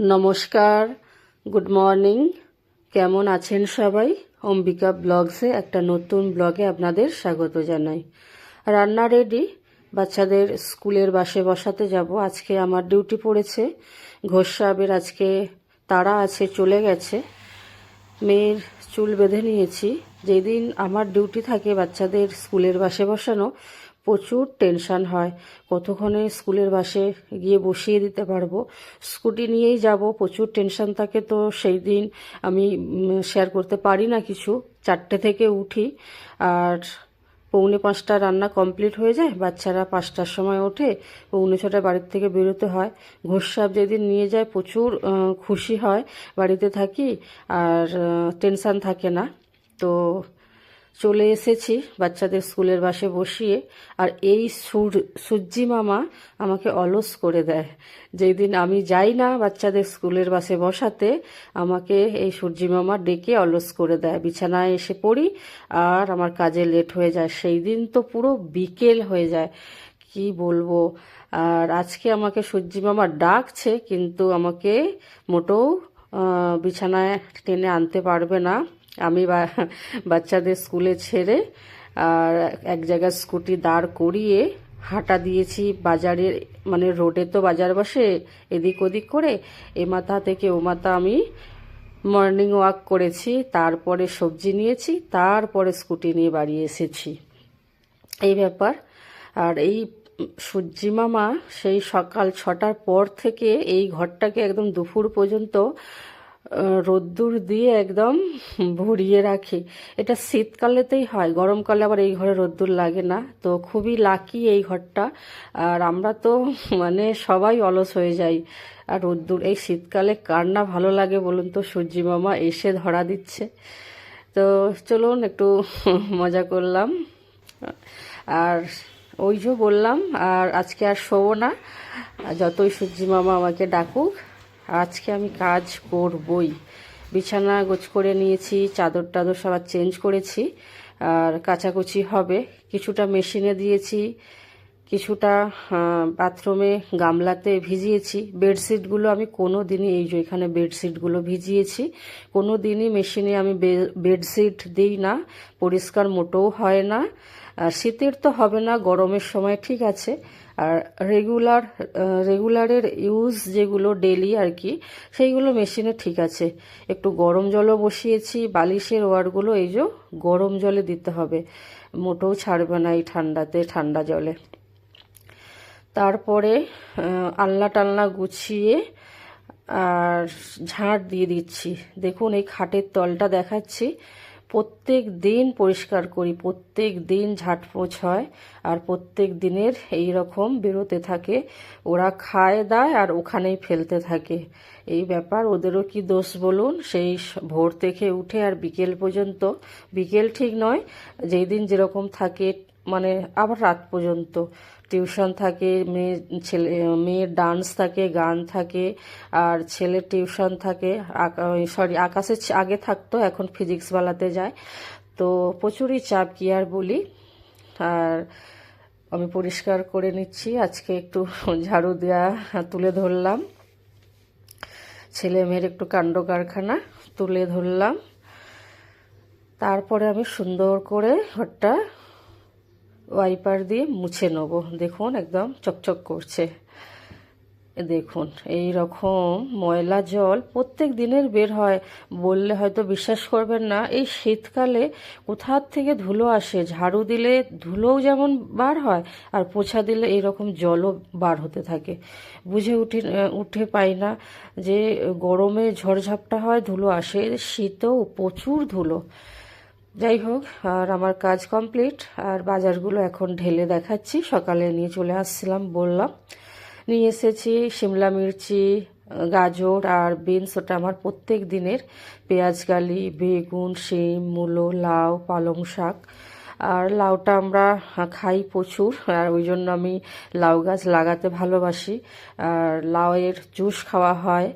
নমস্কার good morning কেমন আছেন সবাই? অম্বিকা ব্লগসে একটা নতুন ব্লগে আপনাদের স্বাগত জানাই। রান্না রেডি বাচ্চাদের স্কুলের বাসে বসাতে যাব। আজকে আমার ডিউটি পড়েছে। ঘোষ সাহেবের আজকে তারা আছে, চলে গেছে। মেয়ের চুল বেঁধে নিয়েছি। যেদিন আমার ডিউটি থাকে বাচ্চাদের স্কুলের বাসে বসানো প্রচুর টেনশান হয়। কতক্ষণে স্কুলের বাসে গিয়ে বসিয়ে দিতে পারব? স্কুটি নিয়েই যাব, প্রচুর টেনশান থাকে তো সেই দিন আমি শেয়ার করতে পারি না কিছু। চারটে থেকে উঠি আর পৌনে পাঁচটা রান্না কমপ্লিট হয়ে যায়, বাচ্চারা পাঁচটার সময় ওঠে, পৌনে ছটায় বাড়ির থেকে বেরোতে হয়। ঘোষ সাহেব যেদিন নিয়ে যায়, প্রচুর খুশি হয়, বাড়িতে থাকি আর টেনশান থাকে না। তো চলে এসেছি বাচ্চাদের স্কুলের বাসে বসিয়ে, আর এই সুর সূর্যি মামা আমাকে অলস করে দেয়। যেই দিন আমি যাই না বাচ্চাদের স্কুলের বাসে বসাতে, আমাকে এই সূর্যি মামা ডেকে অলস করে দেয়। বিছানায় এসে পড়ি, আর আমার কাজে লেট হয়ে যায়। সেই দিন তো পুরো বিকেল হয়ে যায়। কি বলব? আর আজকে আমাকে সূর্যি মামা ডাকছে, কিন্তু আমাকে মোটেও বিছানায় টেনে আনতে পারবে না। আমি বাচ্চাদের স্কুলে ছেড়ে, আর এক জায়গায় স্কুটি দাঁড় করিয়ে হাঁটা দিয়েছি বাজারের মানে রোডে তো বাজার বসে, এদিক ওদিক করে। এ মাথা থেকে ও মাথা আমি মর্নিং ওয়াক করেছি, তারপরে সবজি নিয়েছি, তারপরে স্কুটি নিয়ে বাড়ি এসেছি। এই ব্যাপার। আর এই সূর্যি মামা সেই সকাল ছটার পর থেকে এই ঘরটাকে একদম দুপুর পর্যন্ত রোদ্দুর দিয়ে একদম ভরিয়ে রাখি। এটা শীতকালেতেই হয়, গরমকালে আবার এই ঘরে রোদ্দুর লাগে না। তো খুবই লাকি এই ঘরটা। আর আমরা তো মানে সবাই অলস হয়ে যাই। আর রোদ্দুর, এই শীতকালে কার না ভালো লাগে বলুন তো, সূর্যি মামা এসে ধরা দিচ্ছে। তো চলুন একটু মজা করলাম। আর ওই যে বললাম, আর আজকে আর শোবো না। যতই সূর্যি মামা আমাকে ডাকুক আজকে আমি কাজ করবই। বিছানা গোছ করে নিয়েছি, চাদর টাদর সবার চেঞ্জ করেছি, আর কাচাকুচি হবে। কিছুটা মেশিনে দিয়েছি, কিছুটা বাথরুমে গামলাতে ভিজিয়েছি। বেডশিটগুলো আমি কোনো দিনই এই যে এখানে বেডশিটগুলো ভিজিয়েছি কোনো দিনই মেশিনে আমি বেডশিট দিই না, পরিষ্কার মোটেও হয় না। আর শীতের তো হবে না, গরমের সময় ঠিক আছে। আর রেগুলার রেগুলারের ইউজ যেগুলো ডেলি আর কি, সেইগুলো মেশিনে ঠিক আছে। একটু গরম জলও বসিয়েছি, বালিশের ওয়ারগুলো এই যে গরম জলে দিতে হবে। মোটেও ছাড়বে না এই ঠান্ডাতে, ঠান্ডা জলে। তারপরে আলনা টালনা গুছিয়ে আর ঝাঁট দিয়ে দিচ্ছি। দেখুন এই খাটের তলটা দেখাচ্ছি। প্রত্যেক দিন পরিষ্কার করি, প্রত্যেক দিন ঝাঁটপোছ হয় আর প্রত্যেক দিনের এই রকম বেরোতে থাকে। ওরা খায়, দায় আর ওখানেই ফেলতে থাকে। এই ব্যাপার ওদেরও কি দোষ বলুন? সেই ভোর থেকে উঠে আর বিকেল পর্যন্ত, বিকেল ঠিক নয়, যেই দিন যেরকম থাকে মানে আবার রাত পর্যন্ত। টিউশন থাকে, মেয়ে, ছেলে, মেয়ের ডান্স থাকে, গান থাকে, আর ছেলের টিউশন থাকে। সরি, আকাশে আগে থাকতো, এখন ফিজিক্স বালাতে যায়। তো প্রচুরই চাপ কি আর বলি। আর আমি পরিষ্কার করে নিচ্ছি, আজকে একটু ঝাড়ু দেওয়া তুলে ধরলাম। ছেলে মেয়ের একটু কাণ্ড কারখানা তুলে ধরলাম। তারপরে আমি সুন্দর করে ঘরটা ওয়াইপার দিয়ে মুছে নেব। দেখুন, একদম চকচক করছে। দেখুন এই রকম ময়লা জল প্রত্যেক দিনের বের হয়, বললে হয়তো বিশ্বাস করবেন না, এই শীতকালে কোথার থেকে ধুলো আসে? ঝাড়ু দিলে ধুলোও যেমন বার হয়, আর পোছা দিলে এরকম জলও বার হতে থাকে। বুঝে উঠে উঠে পাই না যে গরমে ঝড়ঝাপটা হয়, ধুলো আসে, শীতেও প্রচুর ধুলো। যাই হোক, আর আমার কাজ কমপ্লিট, আর বাজারগুলো এখন ঢেলে দেখাচ্ছি। সকালে নিয়ে চলে আসছিলাম, বললাম। নিয়ে এসেছি শিমলা মির্চি, গাজর আর বিনস। ওটা আমার প্রত্যেক দিনের পেঁয়াজ, গালি, বেগুন, শিম, মূলো, লাউ, পালং শাক। আর লাউটা আমরা খাই প্রচুর, আর ওই জন্য আমি লাউ গাছ লাগাতে ভালোবাসি। আর লাউয়ের জুস খাওয়া হয়,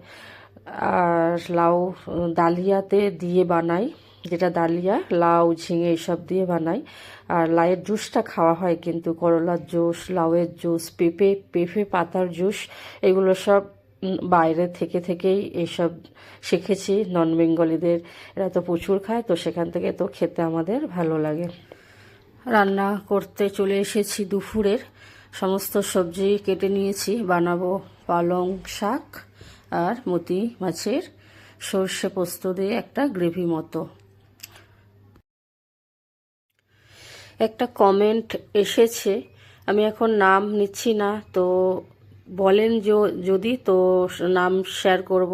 আর লাউ ডালিয়াতে দিয়ে বানাই। যেটা ডালিয়া, লাউ, ঝিঙে এইসব দিয়ে বানাই। আর লাউয়ের জুসটা খাওয়া হয় কিন্তু করলার জুস, লাউয়ের জুস, পেঁপে পেঁপে পাতার জুস, এগুলো সব বাইরে থেকে থেকেই এইসব শিখেছি। নন বেঙ্গলিদের এরা তো প্রচুর খায়, তো সেখান থেকে তো খেতে আমাদের ভালো লাগে। রান্না করতে চলে এসেছি দুপুরের। সমস্ত সবজি কেটে নিয়েছি, বানাবো পালং শাক আর মতি মাছের সর্ষে পোস্ত দিয়ে একটা গ্রেভি মতো। একটা কমেন্ট এসেছে, আমি এখন নাম নিচ্ছি না, তো বলেন যদি তো নাম শেয়ার করব,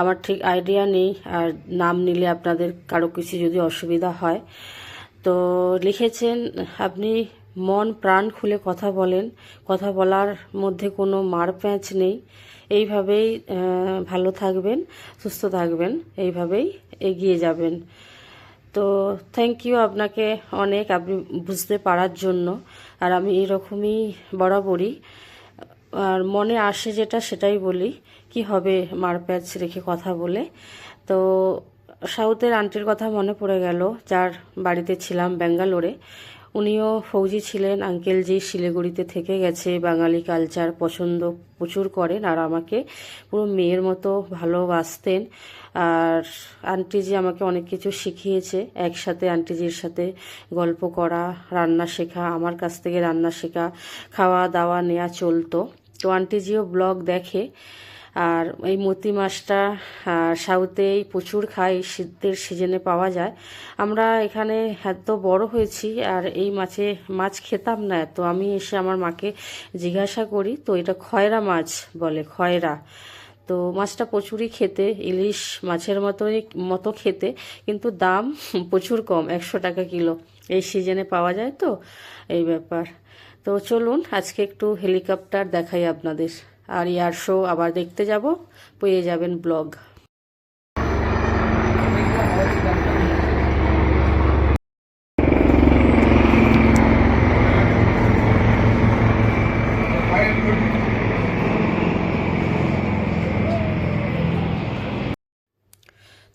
আমার ঠিক আইডিয়া নেই, আর নাম নিলে আপনাদের কারও কিছু যদি অসুবিধা হয়। তো লিখেছেন, আপনি মন প্রাণ খুলে কথা বলেন, কথা বলার মধ্যে কোনো মার প্যাঁচ নেই, এইভাবেই ভালো থাকবেন, সুস্থ থাকবেন, এইভাবেই এগিয়ে যাবেন। তো থ্যাংক ইউ আপনাকে অনেক আপনি বুঝতে পারার জন্য। আর আমি এরকমই বরাবরই, আর মনে আসে যেটা সেটাই বলি, কি হবে মারপ্যাচ রেখে কথা বলে। তো সাউথের আন্টির কথা মনে পড়ে গেল, যার বাড়িতে ছিলাম ব্যাঙ্গালোরে। উনিও ফৌজি ছিলেন। আঙ্কেলজি শিলিগুড়িতে থেকে গেছে, বাঙালি কালচার পছন্দ প্রচুর করেন আর আমাকে পুরো মেয়ের মতো ভালোবাসতেন। আর আন্টিজি আমাকে অনেক কিছু শিখিয়েছে, একসাথে আন্টিজির সাথে গল্প করা, রান্না শেখা, আমার কাছ থেকে রান্না শেখা খাওয়া দাওয়া নেওয়া চলতো। তো আন্টিজিও ব্লগ দেখে আর এই মতি মাছটা সাউথেই প্রচুর খাই শীতের সিজনে পাওয়া যায়। আমরা এখানে এত বড় হয়েছি আর এই মাছে মাছ খেতাম না তো আমি এসে আমার মাকে জিজ্ঞাসা করি, তো এটা খয়রা মাছ? বলে, খয়রা। তো মাছটা প্রচুরই খেতে, ইলিশ মাছের মতোই, মতো খেতে, কিন্তু দাম প্রচুর কম, একশো টাকা কিলো। এই সিজনে পাওয়া যায় তো, এই ব্যাপার। তো চলুন, আজকে একটু হেলিকপ্টার দেখাই আপনাদের। আর ইয়ার শো আবার দেখতে যাব। পেয়ে যাবেন ব্লগ।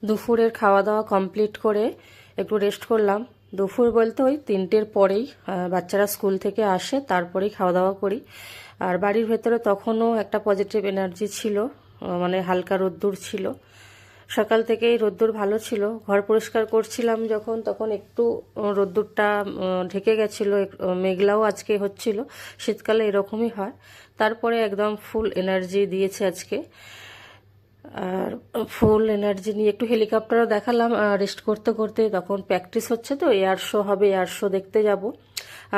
দুপুরের খাওয়া দাওয়া কমপ্লিট করে একটু রেস্ট করলাম। দুপুর বলতে ওই তিনটের পরেই বাচ্চারা স্কুল থেকে আসে, তারপরেই খাওয়া দাওয়া করি। আর বাড়ির ভেতরে তখনও একটা পজিটিভ এনার্জি ছিল মানে হালকা রোদ্দুর ছিল। সকাল থেকেই রোদ্দুর ভালো ছিল। ঘর পরিষ্কার করছিলাম যখন, তখন একটু রোদ্দুরটা ঢেকে গেছিল মেঘলাও আজকে হচ্ছিল। শীতকালে এরকমই হয়। তারপরে একদম ফুল এনার্জি দিয়েছে আজকে। আর ফুল এনার্জি নিয়ে একটু হেলিকপ্টারও দেখালাম রেস্ট করতে করতে তখন প্র্যাকটিস হচ্ছে তো এয়ার শো হবে এয়ার শো দেখতে যাব।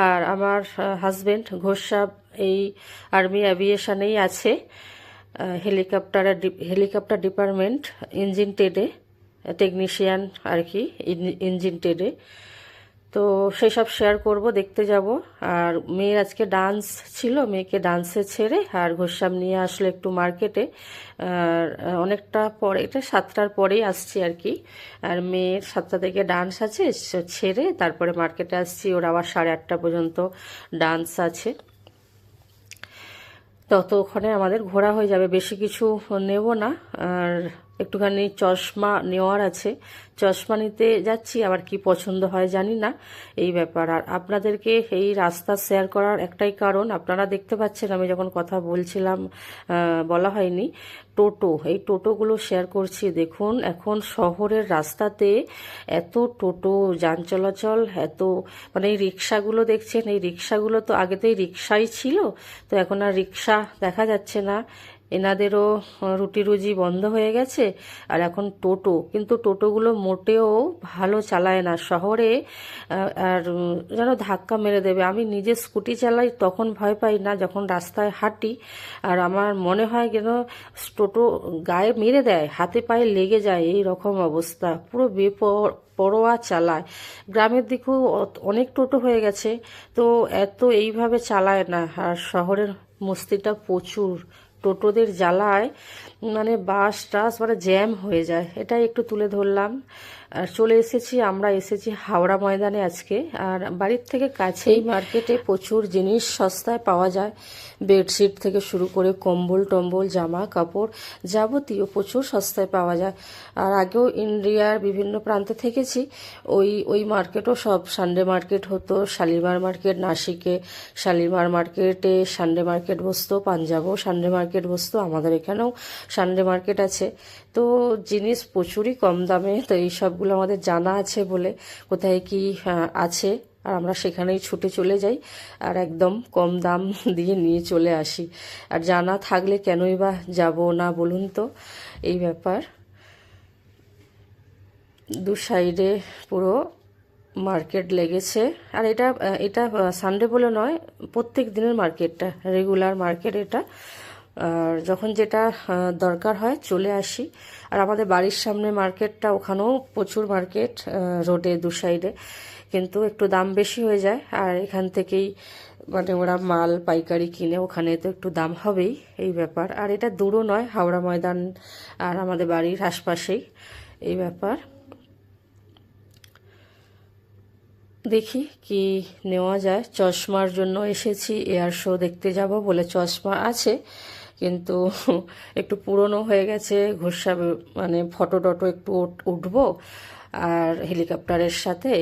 আর আমার হাজবেন্ড ঘোষ এই আর্মি অ্যাভিয়েশনেই আছে হেলিকপ্টার হেলিকপ্টার ডিপার্টমেন্ট ইঞ্জিন টেডে টেকনিশিয়ান আর কি ইঞ্জিন টেডে। তো সেসব শেয়ার করব, দেখতে যাব। আর মেয়ের আজকে ডান্স ছিল, মেয়েকে ডান্সে ছেড়ে আর ঘোষাম নিয়ে আসলো একটু মার্কেটে আর অনেকটা পরে, এটা সাতটার পরেই আসছি আর কি। আর মেয়ের সাতটা থেকে ডান্স আছে ছেড়ে তারপরে মার্কেটে আসছি। ওর আবার সাড়ে আটটা পর্যন্ত ডান্স আছে। ততক্ষণে আমাদের ঘোরা হয়ে যাবে, বেশি কিছু নেব না। আর একটুখানি চশমা নেওয়ার আছে। চশমা নিতে যাচ্ছি, আবার কি পছন্দ হয় জানি না এই ব্যাপার। আর আপনাদেরকে এই রাস্তা শেয়ার করার একটাই কারণ, আপনারা দেখতে পাচ্ছেন আমি যখন কথা বলছিলাম বলা হয়নি, টোটো, এই টোটোগুলো শেয়ার করছি। দেখুন, এখন শহরের রাস্তাতে এত টোটো, যান চলাচল, এত মানে এই রিক্সাগুলো দেখছেন, এই রিক্সাগুলো তো আগে তো এই রিক্সাই ছিল, তো এখন আর রিক্সা দেখা যাচ্ছে না। এনাদেরও রুটি রুজি বন্ধ হয়ে গেছে, আর এখন টোটো। কিন্তু টোটোগুলো মোটেও ভালো চালায় না। শহরে আর যেন ধাক্কা মেরে দেবে। আমি নিজে স্কুটি চালাই, তখন ভয় পাই না যখন রাস্তায় হাঁটি। আর আমার মনে হয় যেন টোটো গায়ে মেরে দেয়, হাতে পায়ে লেগে যায়, এই রকম অবস্থা। পুরো বেপর পরোয়া চালায়। গ্রামের দিকেও অনেক টোটো হয়ে গেছে, তো এত এইভাবে চালায় না। আর শহরের মস্তিটা প্রচুর। টোটোদের জ্বালায় মানে বাস টাস মানে জ্যাম হয়ে যায়। এটাই একটু তুলে ধরলাম। চলে এসেছি আমরা এসেছি হাওড়া ময়দানে আজকে। আর বাড়ির থেকে কাছেই মার্কেটে প্রচুর জিনিস সস্তায় পাওয়া যায়। বেডশিট থেকে শুরু করে কম্বল টম্বল জামা কাপড় যাবতীয় প্রচুর সস্তায় পাওয়া যায়। আর আগেও ইন্ডিয়ার বিভিন্ন প্রান্তে থেকেছি। ওই ওই মার্কেটও সব সানডে মার্কেট হতো শালিমার মার্কেট নাসিকে শালিমার মার্কেটে সানডে মার্কেট বসতো পাঞ্জাবও সানডে মার্কেট বসতো আমাদের এখানেও সানডে মার্কেট আছে। তো জিনিস প্রচুরই কম দামে তো এই সবগুলো আমাদের জানা আছে বলে কোথায় কি আছে, আর আমরা সেখানেই ছুটে চলে যাই আর একদম কম দাম দিয়ে নিয়ে চলে আসি। আর জানা থাকলে কেনই বা যাব না বলুন তো? এই ব্যাপার। দু সাইডে পুরো মার্কেট লেগেছে। আর এটা এটা সানডে বলে নয়, প্রত্যেক দিনের মার্কেটটা রেগুলার মার্কেট এটা। আর যখন যেটা দরকার হয় চলে আসি। আর আমাদের বাড়ির সামনে মার্কেটটা, ওখানেও প্রচুর মার্কেট রোডে, দু সাইডে কিন্তু একটু দাম বেশি হয়ে যায়। আর এখান থেকেই মানে ওরা মাল, পাইকারি কিনে ওখানে তো একটু দাম হবেই, এই ব্যাপার। আর এটা দূরও নয়, হাওড়া ময়দান আর আমাদের বাড়ির আশপাশেই, এই ব্যাপার। দেখি কি নেওয়া যায়। চশমার জন্য এসেছি, এয়ার শো দেখতে যাব বলে চশমা আছে। কিন্তু একটু পুরনো হয়ে গেছে ঘুরসা মানে ফটো টটো একটু উঠ- উঠবো, আর হেলিকপ্টারের সাথে।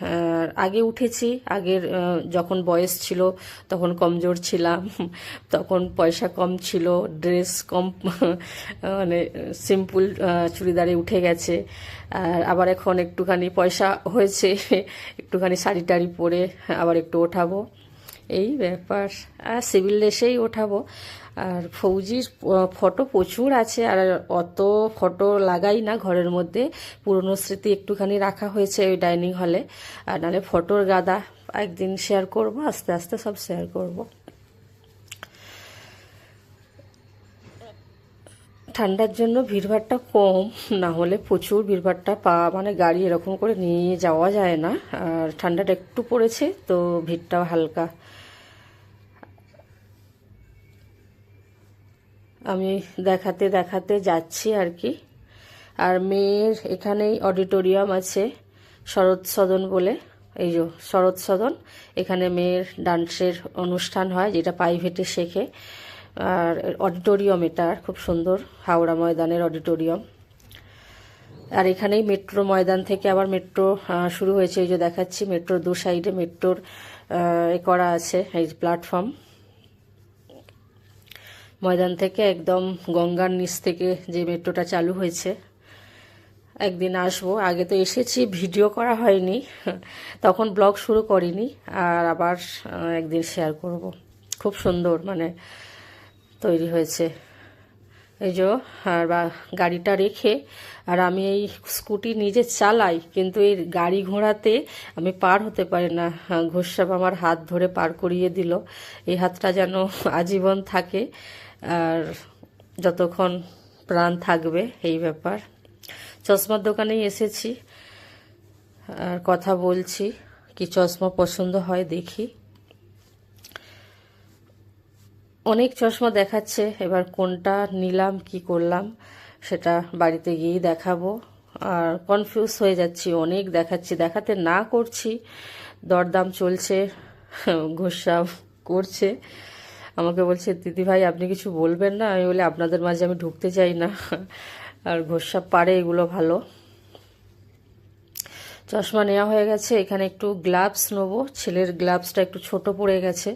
আর আগে উঠেছি, আগের যখন বয়স ছিল, তখন কমজোর ছিলাম, তখন পয়সা কম ছিল, ড্রেস কম মানে সিম্পল চুড়িদারে উঠে গেছে। আর আবার এখন একটুখানি পয়সা হয়েছে, একটুখানি শাড়ি টাড়ি পরে আবার একটু ওঠাবো। এই ব্যাপার। আর সিভিল ড্রেসেই ওঠাবো। আর ফৌজির ফটো প্রচুর আছে, আর অত ফটো লাগাই না ঘরের মধ্যে। পুরনো স্মৃতি একটুখানি রাখা হয়েছে ওই ডাইনিং হলে। আর নাহলে ফটোর গাদা একদিন শেয়ার করব, আস্তে আস্তে সব শেয়ার করব। ঠান্ডার জন্য ভিড়ভাড়টা কম, না হলে প্রচুর ভিড়ভাড়টা পা মানে গাড়ি এরকম করে নিয়ে যাওয়া যায় না। আর ঠান্ডাটা একটু পড়েছে, তো ভিড়টাও হালকা। আমি দেখাতে দেখাতে যাচ্ছি আর কি। আর মেয়ের এখানেই অডিটোরিয়াম আছে, শরৎ সদন বলে। এই যে শরৎ সদন, এখানে মেয়ের ডান্সের অনুষ্ঠান হয়, যেটা প্রাইভেটে শেখে। আর অডিটোরিয়াম এটা খুব সুন্দর হাওড়া ময়দানের অডিটোরিয়াম। আর এখানেই মেট্রো ময়দান থেকে আবার মেট্রো শুরু হয়েছে। এই যে দেখাচ্ছি, মেট্রোর দু সাইডে মেট্রোর এ করা আছে, এই প্ল্যাটফর্ম। ময়দান থেকে একদম গঙ্গার নিচ থেকে যে মেট্রোটা চালু হয়েছে, একদিন আসব। আগে তো এসেছি, ভিডিও করা হয়নি, তখন ব্লগ শুরু করিনি, আর আবার একদিন শেয়ার করব। খুব সুন্দর মানে তৈরি হয়েছে। এই যে, আর বা, গাড়িটা রেখে, আর আমি এই স্কুটি নিজে চালাই, কিন্তু এই গাড়ি ঘোড়াতে আমি পার হতে পারি না। ঘোষাপ আমার হাত ধরে পার করিয়ে দিল। এই হাতটা যেন আজীবন থাকে। আর যতক্ষণ প্রাণ থাকবে এই ব্যাপার। চশমার দোকানেই এসেছি। আর কথা বলছি কি চশমা পছন্দ হয় দেখি। অনেক চশমা দেখাচ্ছে, এবার কোনটা নিলাম, কি করলাম সেটা বাড়িতে গিয়েই দেখাবো। আর কনফিউজ হয়ে যাচ্ছি, অনেক দেখাচ্ছি, দেখাতে না করছি। দরদাম চলছে ঘোষা করছে। আমাকে বলছে, দিদি ভাই, আপনি কিছু বলবেন না? আমি বলি, আপনাদের মাঝে আমি ঢুকতে চাই না। আর ঘোষা পারে এগুলো ভালো। চশমা নেওয়া হয়ে গেছে, এখানে একটু গ্লাভস নেব। ছেলের গ্লাভসটা একটু ছোট পড়ে গেছে,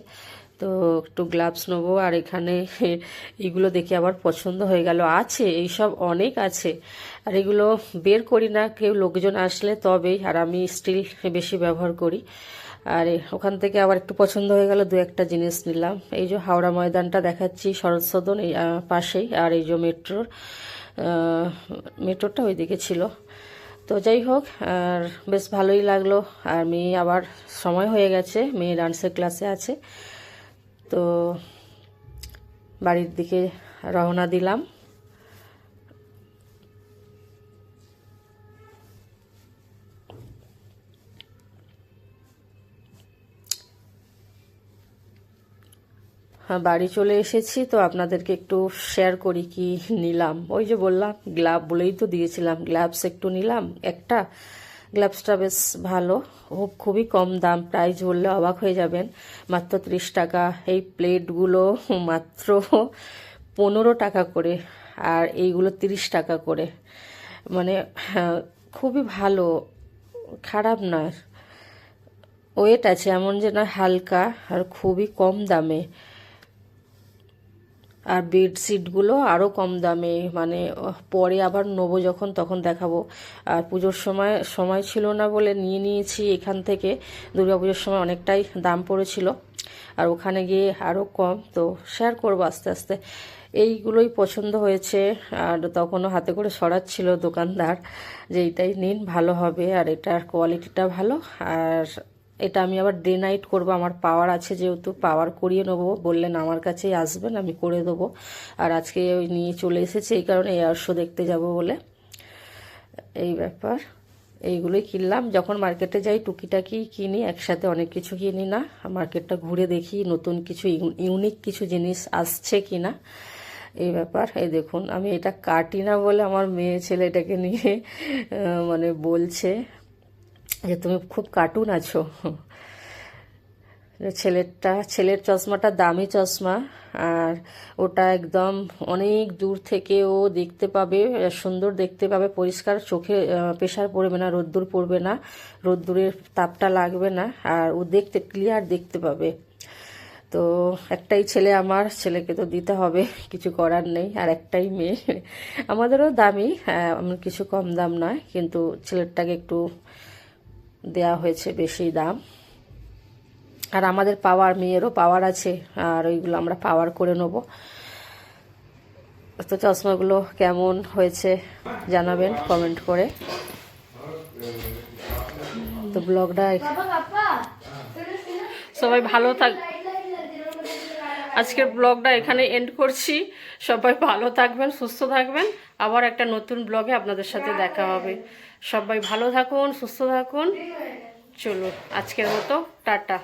তো একটু গ্লাভস নেব। আর এখানে এগুলো দেখে আবার পছন্দ হয়ে গেল। আছে, এইসব অনেক আছে। আর এগুলো বের করি না, কেউ লোকজন আসলে তবেই। আর আমি স্টিল বেশি ব্যবহার করি। আর ওখান থেকে আবার একটু পছন্দ হয়ে গেল, দু একটা জিনিস নিলাম। এই যে হাওড়া ময়দানটা দেখাচ্ছি শরৎ সদন এই পাশেই, আর এই যে মেট্রোর মেট্রোটা ওইদিকে ছিল। তো যাই হোক, আর বেশ ভালোই লাগল। আর মেয়ে আবার সময় হয়ে গেছে, মেয়ে ডান্সের ক্লাসে আছে। তো বাড়ির দিকে রওনা দিলাম। বাড়ি চলে এসেছি তো আপনাদেরকে একটু শেয়ার করি কি নিলাম। ওই যে বললাম গ্লাভ বলেই তো দিয়েছিলাম গ্লাভস একটু নিলাম একটা। গ্লাভসটা বেশ ভালো ও খুবই কম দাম প্রাইস বললে অবাক হয়ে যাবেন। মাত্র ত্রিশ টাকা এই প্লেটগুলো মাত্র পনেরো টাকা করে আর এইগুলো তিরিশ টাকা করে। মানে হ্যাঁ, খুবই ভালো খারাপ না ওয়েট আছে এমন যে না হালকা আর খুবই কম দামে। আর বেডশিটগুলো আরও কম দামে মানে পরে আবার নেব যখন, তখন দেখাবো। আর পুজোর সময় সময় ছিল না বলে নিয়ে নিয়েছি এখান থেকে। দুর্গা পুজোর সময় অনেকটাই দাম পড়েছিল। আর ওখানে গিয়ে আরও কম, তো শেয়ার করব আস্তে আস্তে। এইগুলোই পছন্দ হয়েছে, আর তখনও হাতে করে সরাচ্ছিল দোকানদার যে এইটাই নিন, ভালো হবে। আর এটার কোয়ালিটিটা ভালো, আর এটা আমি আবার ডে নাইট করব, আমার পাওয়ার আছে যেহেতু পাওয়ার করিয়ে নেব। বললেন, আমার কাছেই আসবেন, আমি করে দেবো। আর আজকে ওই নিয়ে চলে এসেছে, এই কারণে এয়ার শো দেখতে যাব বলে। এই ব্যাপার, এইগুলোই কিনলাম। যখন মার্কেটে যাই, টুকিটাকি কিনি, একসাথে অনেক কিছু কিনি না। মার্কেটটা ঘুরে দেখি, নতুন কিছু, ইউ- ইউনিক কিছু জিনিস আসছে কি না এই ব্যাপার, এই দেখুন, আমি এটা কাটি না বলে আমার মেয়ে ছেলে এটাকে নিয়ে মানে বলছে। যে তুমি খুব কার্টুন আছো। ছেলেরটা, ছেলের চশমাটা দামি চশমা, আর ওটা একদম অনেক দূর থেকে ও দেখতে পাবে, সুন্দর দেখতে পাবে, পরিষ্কার চোখে প্রেশার পড়বে না, রোদ্দুর পড়বে না, রোদ্দুরের তাপটা লাগবে না, আর ও দেখতে ক্লিয়ার দেখতে পাবে। তো একটাই ছেলে আমার, ছেলেকে তো দিতে হবে, কিছু করার নেই, আর একটাই মেয়ে। আমাদেরও দামি আমার কিছু কম দাম নয়, কিন্তু ছেলেরটাকে একটু দেয়া হয়েছে বেশি দাম। আর আমাদের পাওয়ার মেয়েরও পাওয়ার আছে, আর ওইগুলো আমরা পাওয়ার করে নেব। তো চশমাগুলো কেমন হয়েছে জানাবেন কমেন্ট করে। তো ব্লগটা সবাই ভালো থাক আজকের ব্লগটা এখানে এন্ড করছি। সবাই ভালো থাকবেন, সুস্থ থাকবেন। আবার একটা নতুন ব্লগে আপনাদের সাথে দেখা হবে। সবাই ভালো থাকুন সুস্থ থাকুন। চলুন আজকের মতো টাটা।